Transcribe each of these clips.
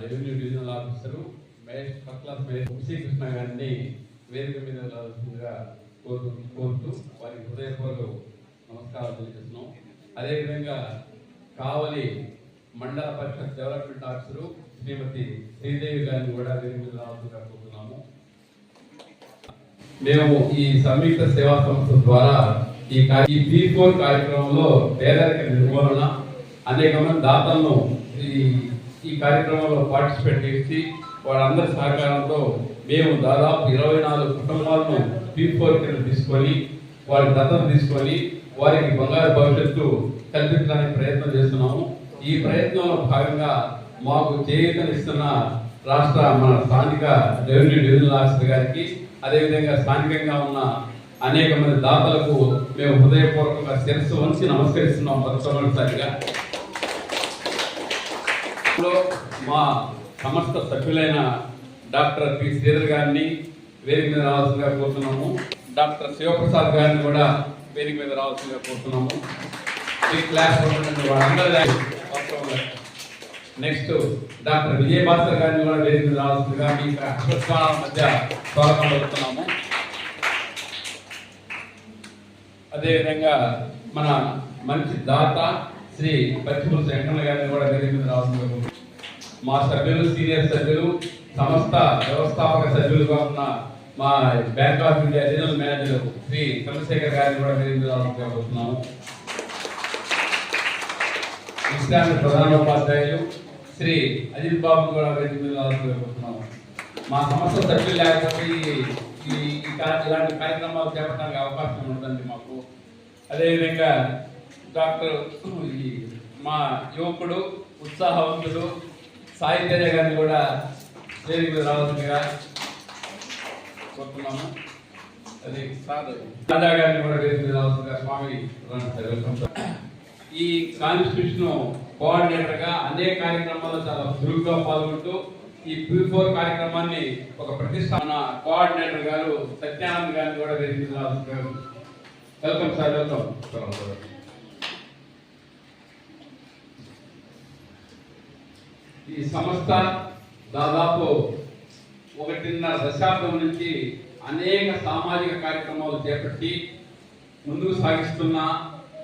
Revenue divisional officer Mahesh first class Mahesh Srikrishna గారిని వేదిక మీద రావాల్సిందిగా కోరుతూ కోరుతూ వారికి హృదయపూర్వక నమస్కారాలు తెలియజేస్తున్నాం. అదేవిధంగా కావలి మండల పరిషత్ డెవలప్మెంట్ ఆఫీసరు శ్రీమతి శ్రీదేవి గారిని కూడా వేదిక మీద రావాల్సిందిగా కోరుతున్నాము. మేము ఈ సంయుక్త సేవా సంస్థ ద్వారా ఈ ఈ బీ ఫోర్ కార్యక్రమంలో పేదరిక నిర్మూలన అనేకమైన దాతలను ఈ ఈ కార్యక్రమంలో పార్టిసిపేట్ చేసి వాళ్ళందరి సహకారంతో మేము దాదాపు ఇరవై నాలుగు కుటుంబాలను బీ కింద తీసుకొని వారి దత్తత తీసుకొని వారికి బంగారు భవిష్యత్తు కల్పించడానికి ప్రయత్నం చేస్తున్నాము. ఈ ప్రయత్నంలో భాగంగా మాకు చేయూతనిస్తున్న రాష్ట్ర మన స్థానిక రెవెన్యూ డివిజనల్ ఆఫీసర్ గారికి అదేవిధంగా స్థానికంగా ఉన్న అనేక మంది దాతలకు మేము హృదయపూర్వకంగా శిరస్సు వంచి నమస్కరిస్తున్నాం. మొదటిసారిగా లో మా సమస్త సభ్యులైన డాక్టర్ పి. శ్రీధర్ గారిని వేదిక మీద రావాల్సిందిగా కోరుతున్నాము. డాక్టర్ శివప్రసాద్ గారిని కూడా వేదిక మీద రావాల్సిందిగా కోరుతున్నాము. ఈ class next doctor Vijaya Bhaskar గారిని కూడా వేదిక మీద రావాల్సిందిగా మీ అక్షరాల మధ్య స్వాగతం పలుకుతున్నాము. అదేవిధంగా మన మంచి దాత శ్రీ పచ్చిపుల వెంకన్న గారిని కూడా వేదిక మీద రావాల్సిందిగా మా సభ్యులు సీనియర్ సభ్యులు సంస్థ వ్యవస్థాపక సభ్యులుగా ఉన్న మా Bank of India regional manager Sri Chandrasekhar గారిని కూడా వేదిక మీద ప్రధాన ఉపాధ్యాయులు ప్రధానోపాధ్యాయులు శ్రీ అజిత్ బాబు కూడా వేదిక మా సంస్థ సభ్యులు లేకపోతే ఈ- ఇలాంటి కార్యక్రమాలు చేపట్టడానికి అవకాశం ఉంటుందండి మాకు. అదేవిధంగా డాక్టర్ ఈ మా యువకుడు ఉత్సాహవంతుడు సాహిత్య గారిని కూడా వేదిక రావాల్సిందిగా కోరుతున్నాము. అది రాజా గారిని కూడా వేదిక రావాల్సిందిగా స్వామి వెల్కమ్ ఈ కాన్స్టిట్యూషన్ కోఆర్డినేటర్గా అనేక కార్యక్రమాల్లో చాలా చురుగ్గా పాల్గొంటూ ఈ పీ ఫోర్ కార్యక్రమాన్ని ఒక ప్రతిష్టాన కోఆర్డినేటర్ గారు సత్యానంద్ గారిని కూడా వేదిక రావాల్సిందిగా వెల్కమ్ సార్ వెల్కమ్. ఈ సంస్థ దాదాపు ఒకటిన్నర దశాబ్దం నుంచి అనేక సామాజిక కార్యక్రమాలు చేపట్టి ముందుకు సాగిస్తున్న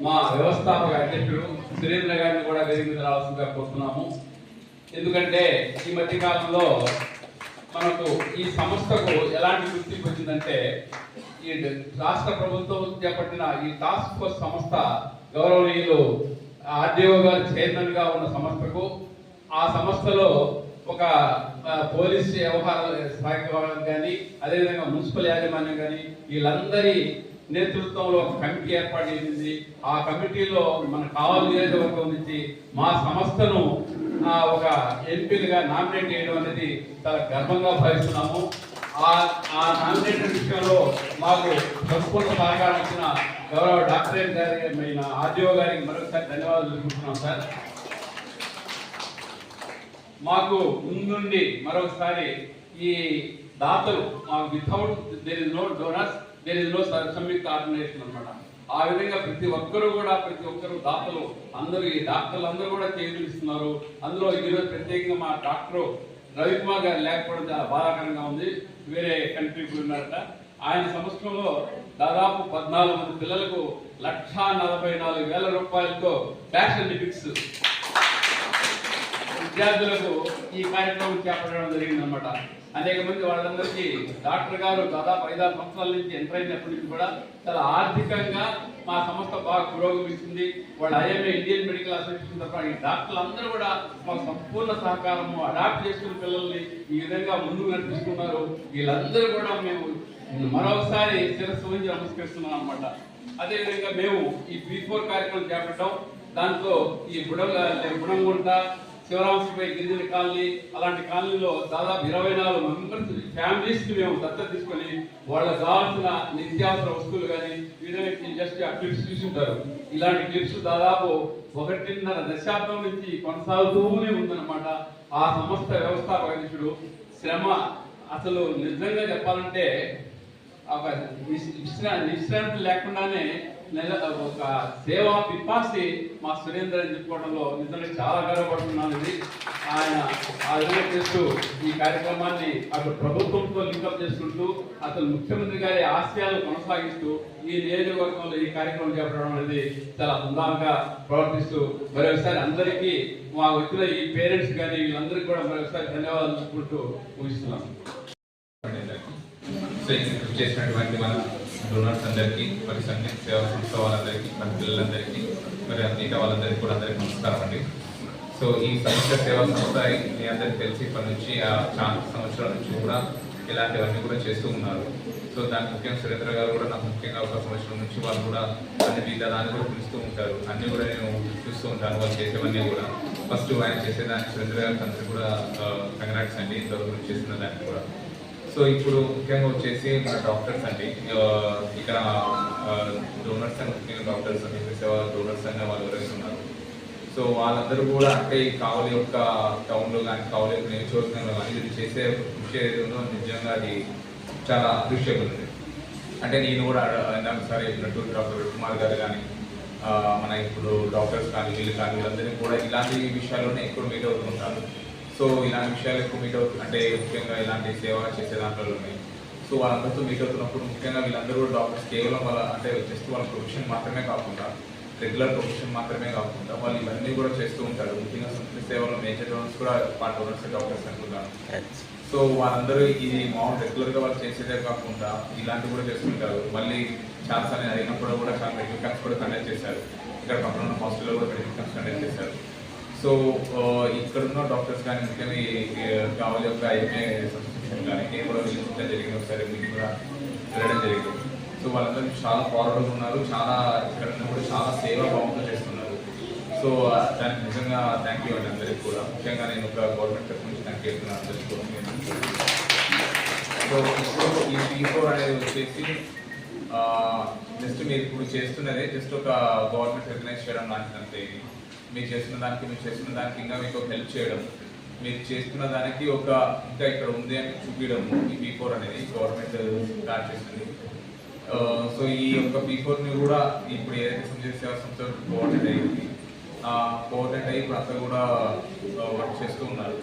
మా వ్యవస్థాపక అధ్యక్షుడు సురేంద్ర గారిని కూడా వేదిక మీద రావాల్సిందిగా కోరుతున్నాము. ఎందుకంటే ఈ మధ్య కాలంలో మనకు ఈ సంస్థకు ఎలాంటి గుర్తింపు వచ్చిందంటే ఈ రాష్ట్ర ప్రభుత్వం చేపట్టిన ఈ టాస్క్ ఫోర్స్ సంస్థ గౌరవనీయులు ఆర్డీఓ గారు చైర్మన్గా ఉన్న సంస్థకు ఆ సంస్థలో ఒక పోలీస్ వ్యవహారాల శాఖ కానీ అదేవిధంగా మున్సిపల్ యాజమాన్యం కానీ వీళ్ళందరి నేతృత్వంలో ఒక కమిటీ ఏర్పాటు చేసింది. ఆ కమిటీలో మన కావాలి నియోజకవర్గం నుంచి మా సంస్థను ఒక ఎంపీలుగా నామినేట్ చేయడం అనేది చాలా గర్వంగా భావిస్తున్నాము. ఆ ఆ నామినేషన్ విషయంలో మాకు సంపూర్ణ సహకారం ఇచ్చిన గౌరవ డాక్టరేట్ గారి అయిన ఆర్డీఓ గారికి మరొకసారి ధన్యవాదాలు తెలుపుతున్నాం సార్. మాకు ముందుండి మరొకసారి ఈ దాతలు without there is no donors there is no Samyukta organisation అనమాట ఆ విధంగా ప్రతి ఒక్కరు కూడా ప్రతి ఒక్కరు దాతలు అందరూ ఈ డాక్టర్లు అందరూ కూడా చేతులిస్తున్నారు అందులో ఈరోజు ప్రత్యేకంగా మా డాక్టర్ రవికుమార్ గారు లేకపోవడం చాలా బాధాకరంగా ఉంది. వేరే కంట్రీ ఉన్నారట. ఆయన సంవత్సరంలో దాదాపు పద్నాలుగు మంది పిల్లలకు లక్షా నలభై నాలుగు వేల రూపాయలతో ఫ్యాషన్ లిపిక్స్ విద్యార్థులకు ఈ కార్యక్రమం చేపట్టడం జరిగింది అనమాట అనేక మంది వాళ్ళందరికీ డాక్టర్ గారు దాదాపు ఐదారు సంవత్సరాల నుంచి ఎంటర్ అయినప్పటి నుంచి కూడా చాలా ఆర్థికంగా మా సంస్థ బాగా పురోగమిస్తుంది. వాళ్ళు ఐఎంఏ ఇండియన్ మెడికల్ అసోసియేషన్ తప్ప ఈ డాక్టర్లు అందరూ కూడా మాకు సంపూర్ణ సహకారము అడాప్ట్ చేసుకున్న పిల్లల్ని ఈ విధంగా ముందుకు నడిపిస్తున్నారు. వీళ్ళందరూ కూడా మేము మరొకసారి శిరస్సు నుంచి నమస్కరిస్తున్నాం అనమాట అదేవిధంగా మేము ఈ బీ ఫోర్ కార్యక్రమం చేపట్టాం. దాంతో ఈ బుడం బుడంగుంట శివరాంశపై గిరిజన కాలనీ అలాంటి కాలనీలో దాదాపు ఇరవై నాలుగు మెంబర్స్ ఫ్యామిలీస్కి మేము దత్తత తీసుకొని వాళ్ళకి కావాల్సిన నిత్యావసర వస్తువులు కానీ వీళ్ళకి జస్ట్ ఆ క్లిప్స్ చూసుంటారు. ఇలాంటి క్లిప్స్ దాదాపు ఒకటిన్నర దశాబ్దం నుంచి కొనసాగుతూనే ఉందన్నమాట. ఆ సంస్థ వ్యవస్థాపకుడు శ్రమ అసలు నిజంగా చెప్పాలంటే ఒక విశ్రా- విశ్రాంతి లేకుండానే నెల ఒక సేవా పిపాసి మా సురేందర్ అని చెప్పుకోవడంలో నిజంగా చాలా గర్వపడుతున్నాను ఇది ఆయన ఆ విధంగా చేస్తూ ఈ కార్యక్రమాన్ని అటు ప్రభుత్వంతో లింకప్ చేసుకుంటూ అతను ముఖ్యమంత్రి గారి ఆశయాలు కొనసాగిస్తూ ఈ నియోజకవర్గంలో ఈ కార్యక్రమం చేపట్టడం అనేది చాలా అందంగా ప్రవర్తిస్తూ మరొకసారి అందరికీ మా వచ్చిన ఈ పేరెంట్స్ కానీ వీళ్ళందరికీ కూడా మరొకసారి ధన్యవాదాలు చెప్పుకుంటూ ముగిస్తున్నాం. చేసినటువంటి మన డోనర్స్ అందరికీ మరి సంగీత సేవా సంస్థ వాళ్ళందరికీ మన పిల్లలందరికీ మరి మిగతా వాళ్ళందరికీ కూడా అందరికీ నమస్కారం అండి. సో ఈ సంస్థ సేవా సంస్థ మీ అందరికీ తెలిసి ఇప్పటి నుంచి ఆ చాలా సంవత్సరాల నుంచి కూడా ఇలాంటివన్నీ కూడా చేస్తూ ఉన్నారు. సో దానికి ముఖ్యంగా సురేంద్ర గారు కూడా నాకు ముఖ్యంగా ఒక సంవత్సరం నుంచి వాళ్ళు కూడా అన్ని విధానాన్ని దాన్ని కూడా పిలుస్తూ ఉంటారు. అన్నీ కూడా నేను చూస్తూ ఉంటాను వాళ్ళు చేసేవన్నీ కూడా. ఫస్ట్ ఆయన చేసేదానికి సురేంద్ర గారికి అందరికీ కూడా కంగ్రాట్స్ అండి ఇంతవరకు చేసిన దానికి కూడా. సో ఇప్పుడు ముఖ్యంగా వచ్చేసి మన డాక్టర్స్ అండి ఇక్కడ డోనర్స్ అండ్ ముఖ్యంగా డాక్టర్స్ అని సేవా డోనర్స్ అనే వాళ్ళు ఎవరైతే ఉన్నారు. సో వాళ్ళందరూ కూడా అంటే ఈ కావలి యొక్క టౌన్లో కానీ కావలి యొక్క నియోజకవర్గంలో కానీ ఇది చేసే కృషి ఏదో నిజంగా అది చాలా అప్రిషియబుల్ ఉంది అంటే నేను కూడా ఇందాక సరే చెప్పినట్టు డాక్టర్ కుమార్ గారు కానీ మన ఇప్పుడు డాక్టర్స్ కానీ వీళ్ళు కానీ వీళ్ళందరినీ కూడా ఇలాంటి విషయాల్లోనే ఎక్కువ మీట్ అవుతుంటారు సో ఇలాంటి విషయాలు ఎక్కువ మీట్ అవుతుంది అంటే ముఖ్యంగా ఇలాంటి సేవ చేసే దాంట్లోనే సో వాళ్ళందరితో మీట్ అవుతున్నప్పుడు ముఖ్యంగా వీళ్ళందరూ కూడా డాక్టర్స్ కేవలం వాళ్ళ అంటే జస్ట్ వాళ్ళ ప్రొఫెషన్ మాత్రమే కాకుండా రెగ్యులర్ ప్రొఫెషన్ మాత్రమే కాకుండా వాళ్ళు ఇవన్నీ కూడా చేస్తూ ఉంటారు. ముఖ్యంగా సంస్కృతి సేవలో మేజర్ డోనర్స్ కూడా పార్ట్ డోనర్స్ డాక్టర్స్ అనుకుంటాను. సో వాళ్ళందరూ ఇది మామూలు రెగ్యులర్గా వాళ్ళు చేసేదే కాకుండా ఇలాంటివి కూడా చేస్తుంటారు. మళ్ళీ చాలా సార్లు అడిగినప్పుడు కూడా చాలా మెడికల్ క్యాంప్స్ కూడా కండక్ట్ చేశారు. ఇక్కడ పక్కన ఉన్న హాస్పిటల్లో కూడా మెడికల్ క్యాంప్స్ కండక్ట్ చేశారు. సో ఇక్కడ ఉన్న డాక్టర్స్ కానీ ముఖ్యంగా కావాలి యొక్క ఐఎంఏ సబ్స్క్రిప్షన్ కానీ నేను కూడా వెళ్ళించడం జరిగింది ఒకసారి మీకు కూడా వెళ్ళడం జరిగింది. సో వాళ్ళందరూ చాలా ఫార్వర్డ్ ఉన్నారు. చాలా ఇక్కడ ఉన్న కూడా చాలా సేవా భావంతో చేస్తున్నారు. సో దానికి నిజంగా థ్యాంక్ యూ అండి అందరికీ కూడా. ముఖ్యంగా నేను ఒక గవర్నమెంట్ తరఫు నుంచి థ్యాంక్ చేస్తున్నాను. అందరికీ కూడా సో ఇప్పుడు ఈ పీ ఫోర్ అనేది వచ్చేసి జస్ట్ మీరు ఇప్పుడు చేస్తున్నదే జస్ట్ ఒక గవర్నమెంట్ రికగ్నైజ్ చేయడం లాంటిది అంతే ఇది మీరు చేస్తున్న దానికి మీరు చేస్తున్న దానికి ఇంకా మీకు హెల్ప్ చేయడం. మీరు చేస్తున్న దానికి ఒక ఇంకా ఇక్కడ ఉంది అని చూపించడం ఈ పీ ఫోర్ అనేది గవర్నమెంట్ స్టార్ట్ చేసింది. సో ఈ యొక్క పీ ని కూడా ఇప్పుడు ఏదైతే సంజయ్ సేవా సంస్థ కోఆర్డినేట్ అయ్యింది కోఆర్డినేట్ అయ్యి ఇప్పుడు అంతా కూడా వర్క్ చేస్తూ ఉన్నారు.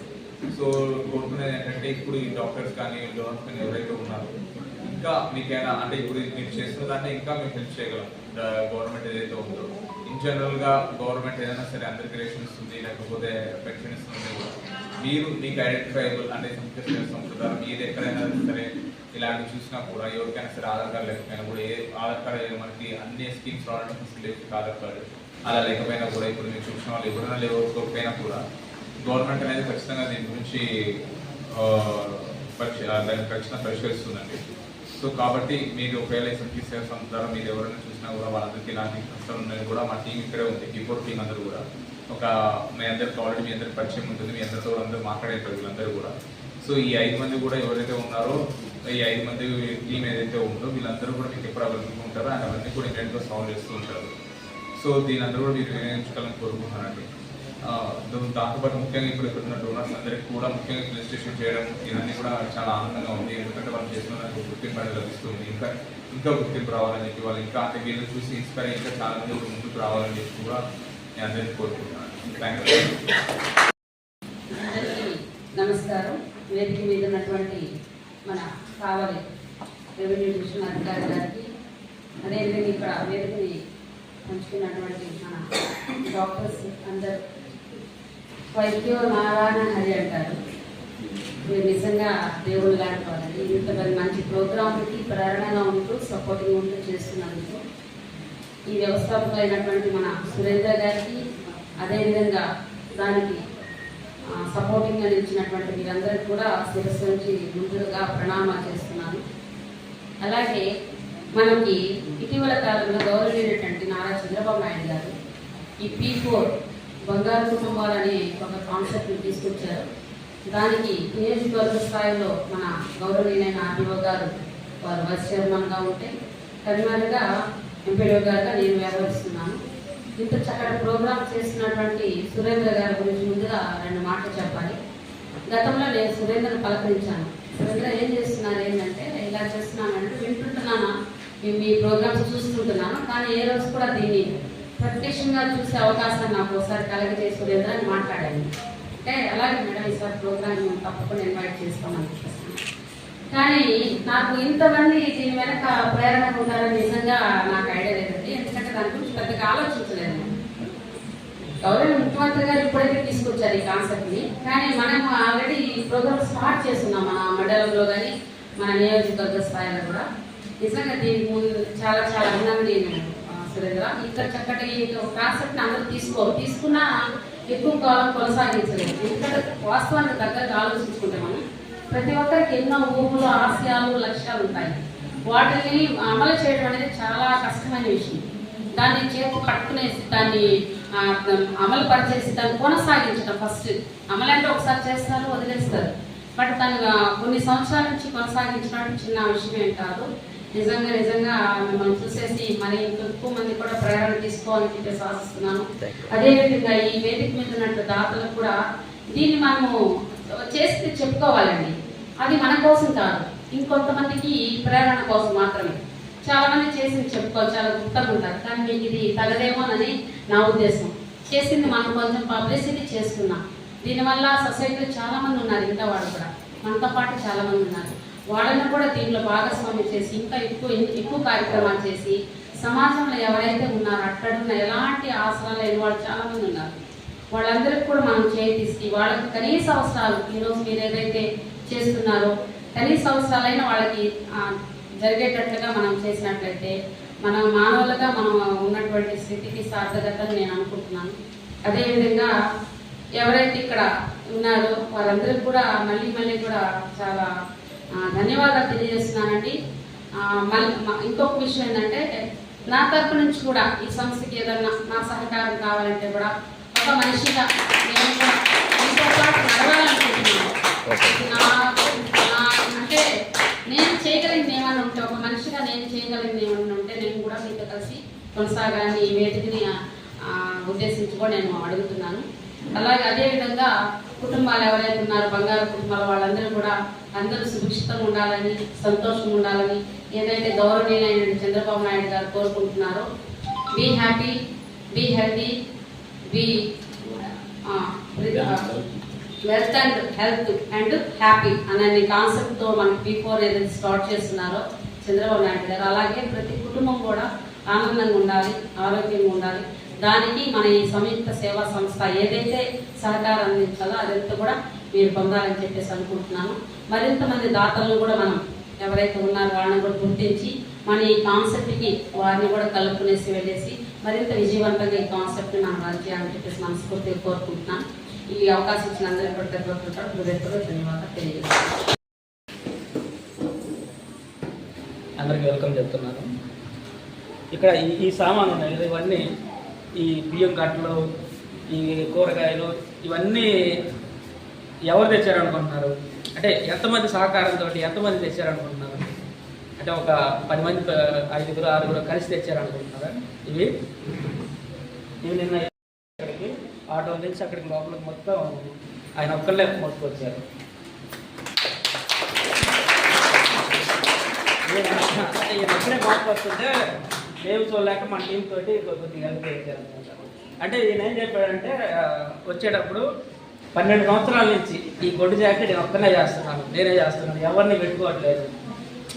సో కోరుకునేది ఏంటంటే ఇప్పుడు ఈ డాక్టర్స్ కానీ డోనర్స్ కానీ ఎవరైతే ఉన్నారో ఇంకా మీకైనా అంటే ఇప్పుడు మీరు చేస్తున్న దాన్ని ఇంకా మీకు హెల్ప్ చేయగలం గవర్నమెంట్ ఏదైతే ఉందో. ఇన్ జనరల్గా గవర్నమెంట్ ఏదైనా సరే అందరికి రేషన్ ఇస్తుంది లేకపోతే పెన్షన్ ఇస్తుంది మీరు మీకు ఐడెంటిఫైబుల్ అంటే సంస్కృతి మీరు ఎక్కడైనా సరే ఇలాంటివి చూసినా కూడా ఎవరికైనా సరే ఆధార్ కార్డు లేకపోయినా కూడా ఏ ఆధార్ కార్డు మనకి అన్ని స్కీమ్స్ రావడం ఫస్ట్ లేదు ఆధార్ కార్డు. అలా లేకపోయినా కూడా ఇప్పుడు మీరు చూసిన వాళ్ళు ఎవరైనా లేకపోయినా కూడా గవర్నమెంట్ అనేది ఖచ్చితంగా దీని గురించి ఆ, దాన్ని ఖచ్చితంగా పరిష్కరిస్తుందండి. సో కాబట్టి మీరు ఒకవేళ ఎస్ఎంపీ సేవ సంస్థ ద్వారా మీరు ఎవరైనా చూసినా కూడా వాళ్ళందరికీ ఇలాంటి కష్టాలు ఉన్నాయి కూడా మా టీం ఇక్కడే ఉంది బిఫోర్ టీం అందరూ కూడా. ఒక మీ అందరికి ఆల్రెడీ మీ అందరికి పరిచయం ఉంటుంది మీ అందరితో అందరూ మాట్లాడే ప్రజలందరూ కూడా. సో ఈ ఐదు మంది కూడా ఎవరైతే ఉన్నారో ఈ ఐదు మంది టీం ఏదైతే ఉందో వీళ్ళందరూ కూడా మీకు ఎప్పుడు అవైలబుల్ ఉంటారో అండ్ అవన్నీ కూడా ఇమీడియట్గా సాల్వ్ చేస్తూ ఉంటారు. సో దీని అందరూ కూడా మీరు వినియోగించుకోవాలని కోరుకుంటున్నానండి. దాంతోపాటు ముఖ్యంగా ఇప్పుడు ఇక్కడ ఉన్న డోనర్స్ అందరికీ కూడా ముఖ్యంగా రిజిస్ట్రేషన్ చేయడం ఇవన్నీ కూడా చాలా ఆనందంగా ఉంది. ఎందుకంటే వాళ్ళు చేసిన గుర్తింపు అనేది లభిస్తుంది. ఇంకా ఇంకా గుర్తింపు రావాలని చెప్పి వాళ్ళు ఇంకా అంటే వీళ్ళు చూసి ఇన్స్పైర్ ఇంకా చాలా మంది ముందుకు రావాలని చెప్పి కూడా నేను అందరికీ కోరుకుంటున్నాను. థ్యాంక్ యూ నమస్కారం. వేదిక మీద ఉన్నటువంటి మన కావాలి రెవెన్యూ డివిజన్ అధికారి గారికి అదేవిధంగా ఇక్కడ వేదికని పంచుకున్నటువంటి మన డాక్టర్స్ అందరు వైద్యో నారాయణ హరి అంటారు. మీరు నిజంగా దేవుడు లాంటి వాళ్ళని. ఇంత మరి మంచి ప్రోగ్రామ్కి ప్రేరణగా ఉంటూ సపోర్టింగ్ ఉంటూ చేస్తున్నందుకు ఈ వ్యవస్థాపకులు అయినటువంటి మన సురేంద్ర గారికి అదేవిధంగా దానికి సపోర్టింగ్గా నిలిచినటువంటి మీరందరికీ కూడా శిరస్సు నుంచి ముందుగా ప్రణామాలు చేస్తున్నాను. అలాగే మనకి ఇటీవల కాలంలో గౌరవనీయులైనటువంటి నారా చంద్రబాబు నాయుడు గారు ఈ పీ ఫోర్ బంగారు కుటుంబాలనే ఒక కాన్సెప్ట్ని తీసుకొచ్చారు. దానికి నియోజకవర్గ స్థాయిలో మన గౌరవనీయులైన ఆర్డీఓ గారు వారు వైస్ చైర్మన్గా ఉంటే కన్వీనర్గా ఎంపీడీఓ గారుగా నేను వ్యవహరిస్తున్నాను. ఇంత చక్కటి ప్రోగ్రామ్ చేసినటువంటి సురేంద్ర గారి గురించి ముందుగా రెండు మాటలు చెప్పాలి. గతంలో నేను సురేంద్రను పలకరించాను. సురేంద్ర ఏం చేస్తున్నారు? ఏంటంటే ఇలా చేస్తున్నానంటే వింటుంటున్నానా. మీ ప్రోగ్రామ్స్ చూస్తుంటున్నాను. కానీ ఏ రోజు కూడా దీన్ని ప్రత్యక్షంగా చూసే అవకాశం నాకు ఒకసారి కలగజేసి సురేంద్రని మాట్లాడాను. అంటే అలాగే మేడం ఈసారి ప్రోగ్రామ్ తప్పకుండా ఇన్వైట్ చేస్తామని చెప్పేసి. కానీ నాకు ఇంతమంది దీని వెనక ప్రేరణ ఉంటారని నిజంగా నాకు ఐడియా లేదండి. ఎందుకంటే దాని గురించి పెద్దగా ఆలోచించలేదు. గౌరవ ముఖ్యమంత్రి గారు ఇప్పుడైతే తీసుకొచ్చారు ఈ కాన్సెప్ట్ని కానీ మనం ఆల్రెడీ ఈ ప్రోగ్రామ్ స్టార్ట్ చేస్తున్నాం మన మండలంలో కానీ మన నియోజకవర్గ స్థాయిలో కూడా. నిజంగా దీనికి ముందు చాలా చాలా అభినందన నేను ఆ, సురేంద్ర ఇంత చక్కటి కాన్సెప్ట్ అందరూ తీసుకో తీసుకున్నా ఎక్కువ కాలం కొనసాగించలేదు. ఎందుకంటే వాస్తవానికి దగ్గరగా ఆలోచించుకుంటే మనం ప్రతి ఒక్కరికి ఎన్నో ఊహలు ఆశయాలు లక్ష్యాలు ఉంటాయి. వాటిని అమలు చేయడం అనేది చాలా కష్టమైన విషయం. దాన్ని చేతి పట్టుకునేసి దాన్ని అమలు పరిచేసి దాన్ని కొనసాగించడం ఫస్ట్. అమలు అంటే ఒకసారి చేస్తారు వదిలేస్తారు. బట్ దాన్ని కొన్ని సంవత్సరాల నుంచి కొనసాగించడం చిన్న విషయం ఏం కాదు. నిజంగా నిజంగా మిమ్మల్ని చూసేసి మరి ఎక్కువ మంది కూడా ప్రేరణ తీసుకోవాలని చెప్పేసి ఆశిస్తున్నాను. అదేవిధంగా ఈ వేదిక మీద ఉన్నట్టు దాతలకు కూడా దీన్ని మనము చేస్తే చెప్పుకోవాలండి. అది మన కోసం కాదు ఇంకొంతమందికి ప్రేరణ కోసం మాత్రమే. చాలా మంది చేసింది చెప్పుకోవాలి చాలా గుప్తంగా ఉంటారు. కానీ మీకు ఇది తగదేమోనని నా ఉద్దేశం. చేసింది మనం కొంచెం పబ్లిసిటీ చేసుకున్నాం. దీనివల్ల సొసైటీలో చాలా మంది ఉన్నారు ఇంకా వాళ్ళు కూడా. మనతో పాటు చాలా మంది ఉన్నారు. వాళ్ళని కూడా దీంట్లో భాగస్వామ్యం చేసి ఇంకా ఎక్కువ ఎక్కువ కార్యక్రమాలు చేసి సమాజంలో ఎవరైతే ఉన్నారో అక్కడున్న ఎలాంటి ఆసనాలు లేని వాళ్ళు చాలామంది ఉన్నారు. వాళ్ళందరికీ కూడా మనం చేయి వాళ్ళకి కనీస అవసరాలు ఈరోజు మీరు ఏదైతే చేస్తున్నారో కనీస అవసరాలైనా వాళ్ళకి జరిగేటట్లుగా మనం చేసినట్లయితే మన మానవులుగా మనం ఉన్నటువంటి స్థితికి సార్థకతని నేను అనుకుంటున్నాను. అదేవిధంగా ఎవరైతే ఇక్కడ ఉన్నారో వాళ్ళందరికీ కూడా మళ్ళీ మళ్ళీ కూడా చాలా ధన్యవాదాలు తెలియజేస్తున్నానండి. మళ్ళీ ఇంకొక విషయం ఏంటంటే నా తరపు నుంచి కూడా ఈ సంస్థకి ఏదన్నా నా సహకారం కావాలంటే కూడా ఒక మనిషిగా నేను మీతో పాటు నడవాలనుకుంటున్నాను. అంటే నేను చేయగలిగింది ఏమన్నా ఉంటే ఒక మనిషిగా నేను చేయగలిగింది ఏమన్నా ఉంటే నేను కూడా మీతో కలిసి కొనసాగాలని ఈ వేదికని ఆ, ఉద్దేశించి కూడా నేను అడుగుతున్నాను. అలాగే అదే విధంగా కుటుంబాలు ఎవరైతే ఉన్నారో బంగారు కుటుంబాల వాళ్ళందరూ కూడా అందరూ సుభిక్షితంగా ఉండాలని సంతోషంగా ఉండాలని ఏదైతే గౌరవనీయులైన చంద్రబాబు నాయుడు గారు కోరుకుంటున్నారో be happy be healthy be wealth and health and happy అనే కాన్సెప్ట్తో మనకి బిఫోర్ ఏదైతే స్టార్ట్ చేస్తున్నారో చంద్రబాబు నాయుడు గారు. అలాగే ప్రతి కుటుంబం కూడా ఆనందంగా ఉండాలి ఆరోగ్యంగా ఉండాలి. దానికి మన ఈ సంయుక్త సేవా సంస్థ ఏదైతే సహకారం అందించాలో అదంతా కూడా మీరు పొందాలని చెప్పేసి అనుకుంటున్నాను. మరింత మంది దాతలను కూడా మనం ఎవరైతే ఉన్నారో వాళ్ళని కూడా గుర్తించి మన ఈ కాన్సెప్ట్కి వారిని కూడా కలుపుకునేసి వెళ్ళేసి మరింత విజయవంతంగా ఈ కాన్సెప్ట్ని మనం రన్ చేయాలని చెప్పేసి మనస్ఫూర్తిగా కోరుకుంటున్నాను. ఈ అవకాశం ఇచ్చిన అందరికీ కూడా ప్రతి ఒక్కరు ధన్యవాదాలు తెలియజేస్తాను అందరికీ వెల్కమ్ చెప్తున్నాను. ఇక్కడ ఈ ఈ సామాను ఉన్నాయి ఇవన్నీ ఈ బియ్యం కట్టలు ఈ కూరగాయలు ఇవన్నీ ఎవరు తెచ్చారనుకుంటున్నారు? అంటే ఎంతమంది సహకారంతో ఎంతమంది తెచ్చారనుకుంటున్నారు? అంటే ఒక పది మంది ఐదుగురు ఆరుగురు కలిసి తెచ్చారనుకుంటున్నారా? ఇవి? ఇవి నిన్న ఇక్కడికి ఆటో నుంచి అక్కడికి లోపలికి మొత్తం ఆయన ఒక్కళ్ళే మోసుకొచ్చారు. ఈయన ఇక్కడే మోసుకొస్తుంటే లేవు చూడలేక మన టీం తోటి కొద్దిగా హెల్ప్ చేశారనమాట అంటే ఈయన ఏం చెప్పాడంటే వచ్చేటప్పుడు పన్నెండు సంవత్సరాల నుంచి ఈ గొడ్డు జాకెట్ నేను ఒక్కనే చేస్తున్నాను. నేనే చేస్తున్నాను. ఎవరిని పెట్టుకోవట్లేదు.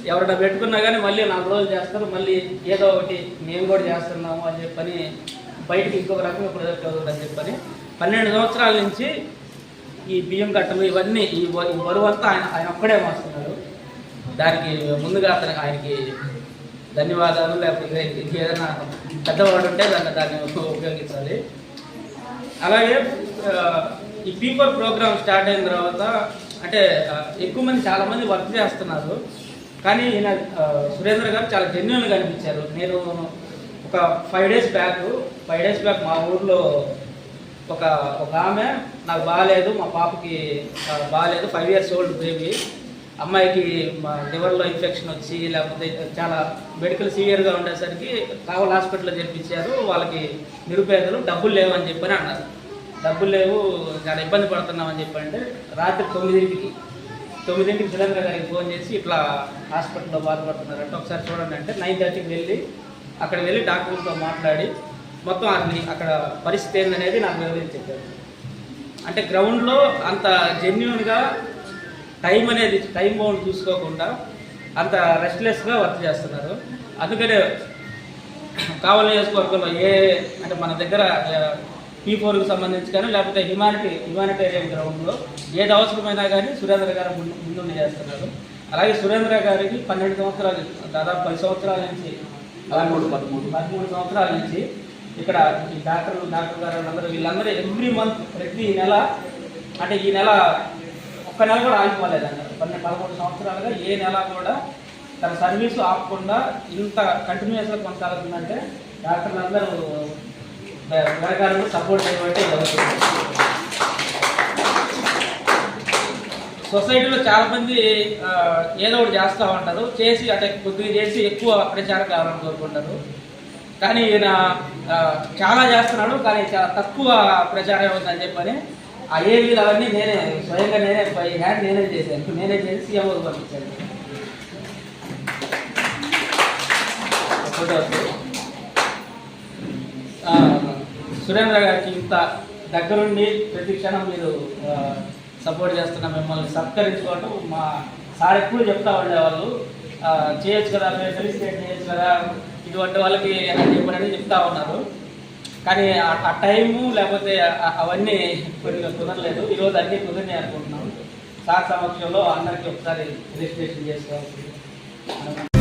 ఎవరైనా పెట్టుకున్నా కానీ మళ్ళీ నాలుగు రోజులు చేస్తారు. మళ్ళీ ఏదో ఒకటి మేము కూడా చేస్తున్నాము అని చెప్పని బయటికి ఇంకొక రకంగా ప్రొజెక్ట్ అవుతుందని చెప్పని పన్నెండు సంవత్సరాల నుంచి ఈ బియ్యం కట్టలు ఇవన్నీ ఈ వ- బరువు అంతా ఆయన ఆయన ఒక్కడే మోస్తున్నారు. దానికి ముందుగా అతను ఆయనకి ధన్యవాదాలు లేకపోతే ఇంకా ఏదైనా పెద్దవాడు ఉంటే దాన్ని దాన్ని ఉపయోగించాలి. అలాగే ఈ పీపర్ ప్రోగ్రామ్ స్టార్ట్ అయిన తర్వాత అంటే ఎక్కువ మంది చాలా మంది వర్క్ చేస్తున్నారు. కానీ ఈయన సురేంద్ర గారు చాలా జెన్యున్గా అనిపించారు. నేను ఒక five days back five days back మా ఊర్లో ఒక ఒక ఆమె నాకు బాగాలేదు మా పాపకి బాగాలేదు ఫైవ్ ఇయర్స్ ఓల్డ్ బేబీ అమ్మాయికి మా లివర్లో ఇన్ఫెక్షన్ వచ్చి లేకపోతే చాలా మెడికల్ సీవియర్గా ఉండేసరికి కావల్ హాస్పిటల్లో చేర్పించారు. వాళ్ళకి నిరుపేదలు డబ్బులు లేవని చెప్పని అన్నారు. డబ్బులు లేవు చాలా ఇబ్బంది పడుతున్నామని చెప్పంటే రాత్రి తొమ్మిదింటికి తొమ్మిదింటికి సురేంద్ర గారికి ఫోన్ చేసి ఇట్లా హాస్పిటల్లో బాధపడుతున్నారంటే. ఒకసారి చూడండి అంటే నైన్ థర్టీకి వెళ్ళి అక్కడ వెళ్ళి డాక్టర్లతో మాట్లాడి మొత్తం అసలు అక్కడ పరిస్థితి ఏందనేది నాకు వివరించి చెప్పారు. అంటే గ్రౌండ్లో అంత జెన్యున్గా టైం అనేది టైం బౌండ్ చూసుకోకుండా అంత రెస్ట్లెస్గా వర్క్ చేస్తున్నారు. అందుకనే కావాలి నియోజకవర్గంలో ఏ అంటే మన దగ్గర పీ ఫోర్కి సంబంధించి కానీ లేకపోతే హ్యుమానిటీ హ్యుమానిటేరియన్ గ్రౌండ్లో ఏది అవసరమైనా కానీ సురేంద్ర గారు ముందు ముందుండి చేస్తున్నారు. అలాగే సురేంద్ర గారికి పన్నెండు సంవత్సరాలు దాదాపు పది సంవత్సరాల నుంచి పదమూడు పదమూడు. పదమూడు సంవత్సరాల నుంచి ఇక్కడ ఈ డాక్టర్లు డాక్టర్ గారు అందరూ వీళ్ళందరూ ఎవ్రీ మంత్ ప్రతి నెల అంటే ఈ నెల ఒక్క నెల కూడా ఆగిపోలేదండి పన్నెండు పదమూడు సంవత్సరాలుగా ఏ నెల కూడా తన సర్వీసు ఆపకుండా ఇంత కంటిన్యూస్గా కొనసాగుతుందంటే డాక్టర్లు అందరూ వేరగారు సపోర్ట్ చేయబట్టి జరుగుతుంది సొసైటీలో చాలా మంది ఏదో ఒకటి చేస్తూ ఉంటారు. చేసి అంటే కొద్దిగా చేసి ఎక్కువ ప్రచారం కావాలని కోరుకుంటారు. కానీ ఈయన చాలా చేస్తున్నాడు కానీ చాలా తక్కువ ప్రచారం అవుతుందని చెప్పని ఆ ఏవీలు అవన్నీ నేనే స్వయంగా నేనే పై హ్యాండ్ నేనే చేశాను. నేనే చేసి సీఎం పంపించాను. ఫోటోస్ ఆ, సురేంద్ర గారికి ఇంత దగ్గరుండి ప్రతి క్షణం మీరు సపోర్ట్ చేస్తున్న మిమ్మల్ని సత్కరించుకోవటం మా సార్ ఎప్పుడు చెప్తా ఉండేవాళ్ళు. చేయొచ్చు కదా మీరు ఫెలిసిటేట్ చేయొచ్చు కదా ఇటువంటి వాళ్ళకి అని చెప్పని చెప్తా ఉన్నారు. కానీ ఆ- టైము లేకపోతే అవన్నీ కొద్దిగా కుదరలేదు. ఈరోజు అన్నీ కుదిరినాయి అనుకుంటున్నాం. సార్ సమక్షంలో అందరికీ ఒకసారి రిజిస్ట్రేషన్ చేసుకోవాలి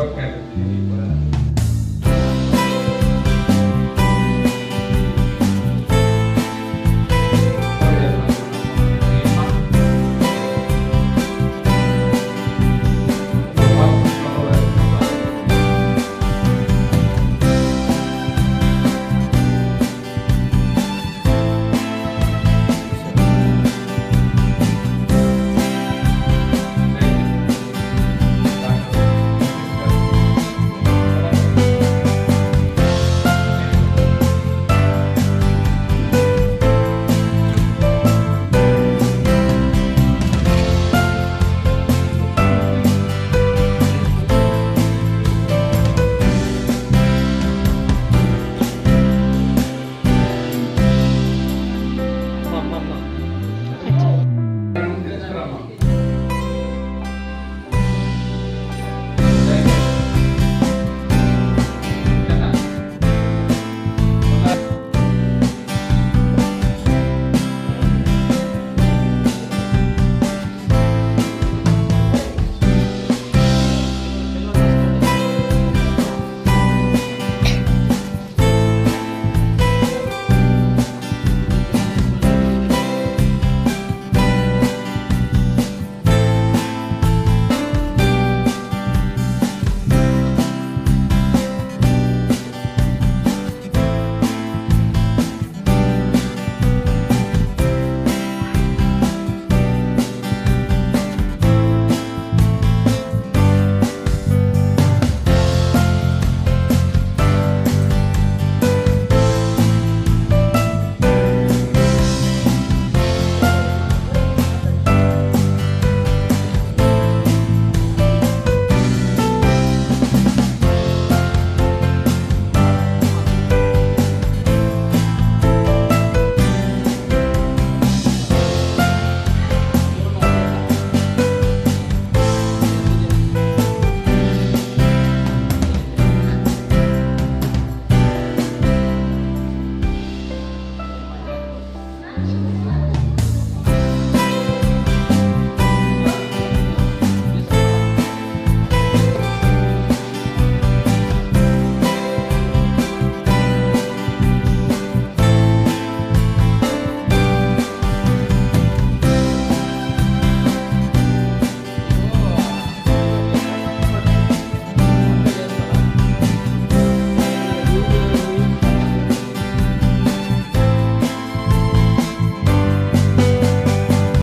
Okay.